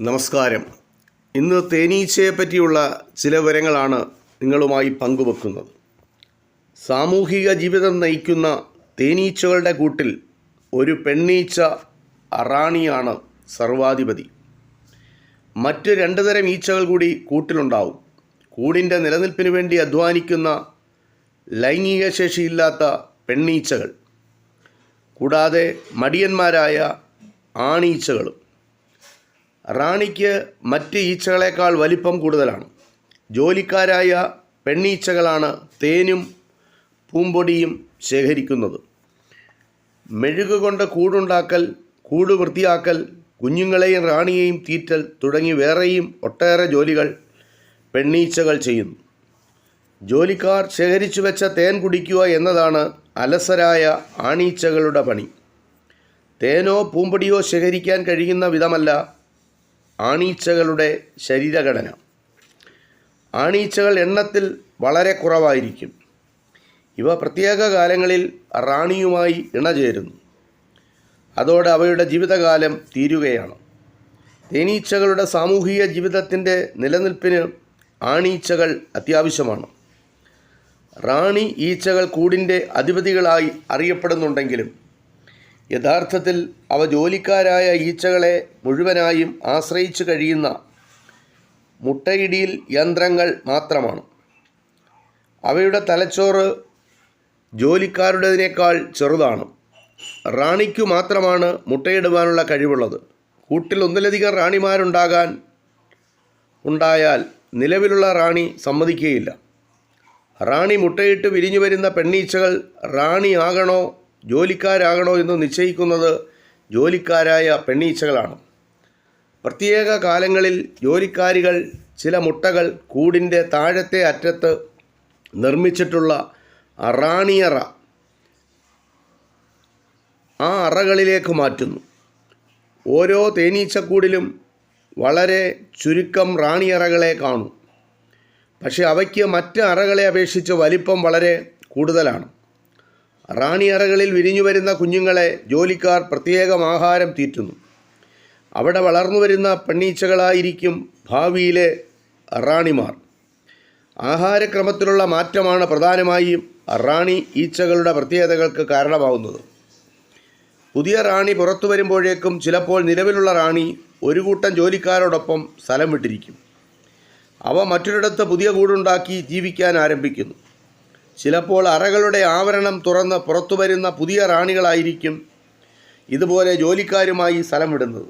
നമസ്കാരം. ഇന്ന് തേനീച്ചയെ പറ്റിയുള്ള ചില വിവരങ്ങളാണ് നിങ്ങളുമായി പങ്കുവെക്കുന്നത്. സാമൂഹിക ജീവിതം നയിക്കുന്ന തേനീച്ചകളുടെ കൂട്ടിൽ ഒരു പെണ്ണീച്ച അറാണിയാണ് സർവാധിപതി. മറ്റ് രണ്ട് തരം ഈച്ചകൾ കൂടി കൂട്ടിലുണ്ടാവും. കൂടിന്റെ നിലനിൽപ്പിന് വേണ്ടി അധ്വാനിക്കുന്ന ലൈംഗിക ശേഷിയില്ലാത്ത പെണ്ണീച്ചകൾ. കൂടാതെ മടിയന്മാരായ ആണീച്ചകളും. റാണിക്ക് മറ്റ് ഈച്ചകളേക്കാൾ വലിപ്പം കൂടുതലാണ്. ജോലിക്കാരായ പെണ്ണീച്ചകളാണ് തേനും പൂമ്പൊടിയും ശേഖരിക്കുന്നത്. മെഴുക് കൊണ്ട് കൂടുണ്ടാക്കൽ കൂട് വൃത്തിയാക്കൽ കുഞ്ഞുങ്ങളെയും റാണിയെയും തീറ്റൽ തുടങ്ങി വേറെയും ഒട്ടേറെ ജോലികൾ പെണ്ണീച്ചകൾ ചെയ്യുന്നു. ജോലിക്കാർ ശേഖരിച്ചു വെച്ച തേൻ കുടിക്കുക എന്നതാണ് അലസരായ ആണീച്ചകളുടെ പണി. തേനോ പൂമ്പൊടിയോ ശേഖരിക്കാൻ കഴിയുന്ന വിധമല്ല ആണീച്ചകളുടെ ശരീരഘടന. ആണീച്ചകൾ എണ്ണത്തിൽ വളരെ കുറവായിരിക്കും. ഇവ പ്രത്യേക കാലങ്ങളിൽ റാണിയുമായി ഇണചേരുന്നു. അതോടെ അവയുടെ ജീവിതകാലം തീരുകയാണ്. തേനീച്ചകളുടെ സാമൂഹിക ജീവിതത്തിന്റെ നിലനിൽപ്പിന് ആണീച്ചകൾ അത്യാവശ്യമാണ്. റാണി ഈച്ചകൾ കൂടിന്റെ അധിപതികളായി അറിയപ്പെടുന്നുണ്ടെങ്കിലും യഥാർത്ഥത്തിൽ അവ ജോലിക്കാരായ ഈച്ചകളെ മുഴുവനായും ആശ്രയിച്ചു കഴിയുന്ന മുട്ടയിടിയിൽ യന്ത്രങ്ങൾ മാത്രമാണ്. അവയുടെ തലച്ചോറ് ജോലിക്കാരുടേതിനേക്കാൾ ചെറുതാണ്. റാണിക്കു മാത്രമാണ് മുട്ടയിടുവാനുള്ള കഴിവുള്ളത്. കൂട്ടിൽ ഒന്നിലധികം റാണിമാരുണ്ടാകാൻ ഉണ്ടായാൽ നിലവിലുള്ള റാണി സമ്മതിക്കുകയില്ല. റാണി മുട്ടയിട്ട് വിരിഞ്ഞു വരുന്ന പെണ്ണീച്ചകൾ റാണിയാകണോ ജോലിക്കാരാകണോ എന്ന് നിശ്ചയിക്കുന്നത് ജോലിക്കാരായ പെണ്ണീച്ചകളാണ്. പ്രത്യേക കാലങ്ങളിൽ ജോലിക്കാരികൾ ചില മുട്ടകൾ കൂടിന്റെ താഴത്തെ അറ്റത്ത് നിർമ്മിച്ചിട്ടുള്ള അറാണിയറ ആ അറകളിലേക്ക് മാറ്റുന്നു. ഓരോ തേനീച്ചക്കൂടിലും വളരെ ചുരുക്കം റാണിയറകളെ കാണും. പക്ഷേ അവയ്ക്ക് മറ്റ് അറകളെ അപേക്ഷിച്ച് വലിപ്പം വളരെ കൂടുതലാണ്. റാണി വിരിഞ്ഞുവരുന്ന വിരിഞ്ഞു വരുന്ന കുഞ്ഞുങ്ങളെ ജോലിക്കാർ പ്രത്യേകം ആഹാരം തീറ്റുന്നു. അവിടെ വളർന്നുവരുന്ന പെണ്ണീച്ചകളായിരിക്കും ഭാവിയിലെ റാണിമാർ. ആഹാരക്രമത്തിലുള്ള മാറ്റമാണ് പ്രധാനമായും റാണി ഈച്ചകളുടെ പ്രത്യേകതകൾക്ക് കാരണമാവുന്നത്. പുതിയ റാണി പുറത്തു വരുമ്പോഴേക്കും ചിലപ്പോൾ നിലവിലുള്ള റാണി ഒരു കൂട്ടം ജോലിക്കാരോടൊപ്പം സ്ഥലം വിട്ടിരിക്കും. അവ മറ്റൊരിടത്ത് പുതിയ കൂടുണ്ടാക്കി ജീവിക്കാൻ ആരംഭിക്കുന്നു. ചിലപ്പോൾ അറകളുടെ ആവരണം തുറന്ന് പുറത്തു വരുന്ന പുതിയ റാണികളായിരിക്കും ഇതുപോലെ ജോലിക്കാരുമായി സ്ഥലം വിടുന്നത്